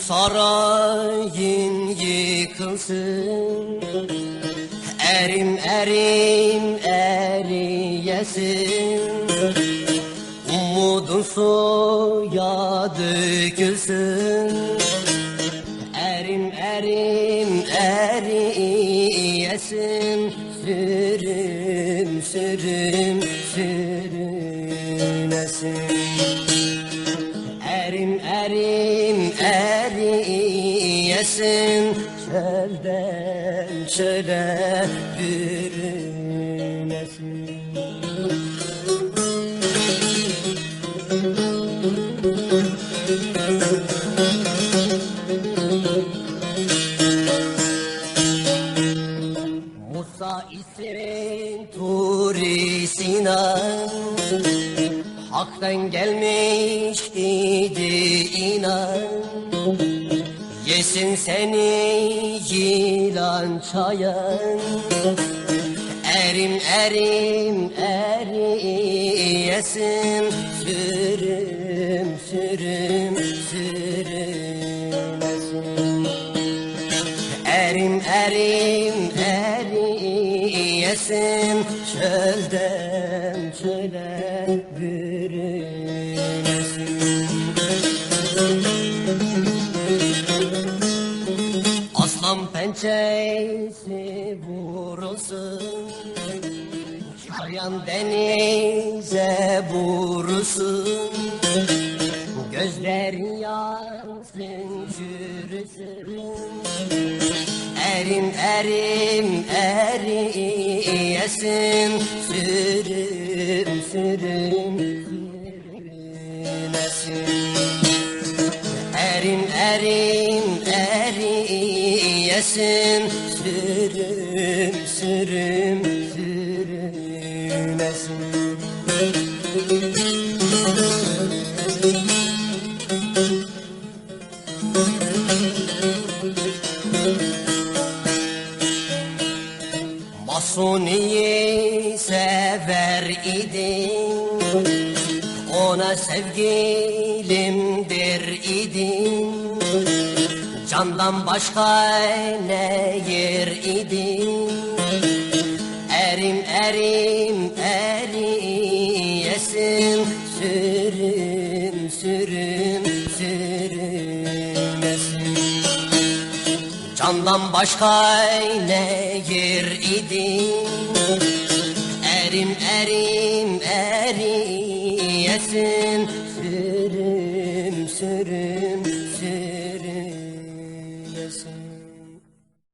sarayın yıkılsın. Erim erim eriyesin. Umudun suya dökülsün. Erim erim eriyesin. Sürüm sürüm sürünesin. Eriyesin Çölden çöle bürünesin. Musa isin Turi Sinan Hak'tan gelmiş idi inan Yesin seni yılan çayan Erim erim eriyesin. Sürüm sürüm sürünesin. Erim erim eriyesin. Çölden çöle bürünesin Aslan pençesi vurulsun Çayan denize vurulsun Gözlerin yansın çürüsün Erim erim eriyesin. Sürüm sürüm sürünesin. Erim erim eriyesin Sürüm sürüm sürünesin Masuni'yi sever idim Ona sevgilimdir idim Candan başka ne yer idim Erim erim eriyesin. Sürüm sürüm sürünesin Candan başka ne yer idim Erim erim eriyesin. Sürüm sürüm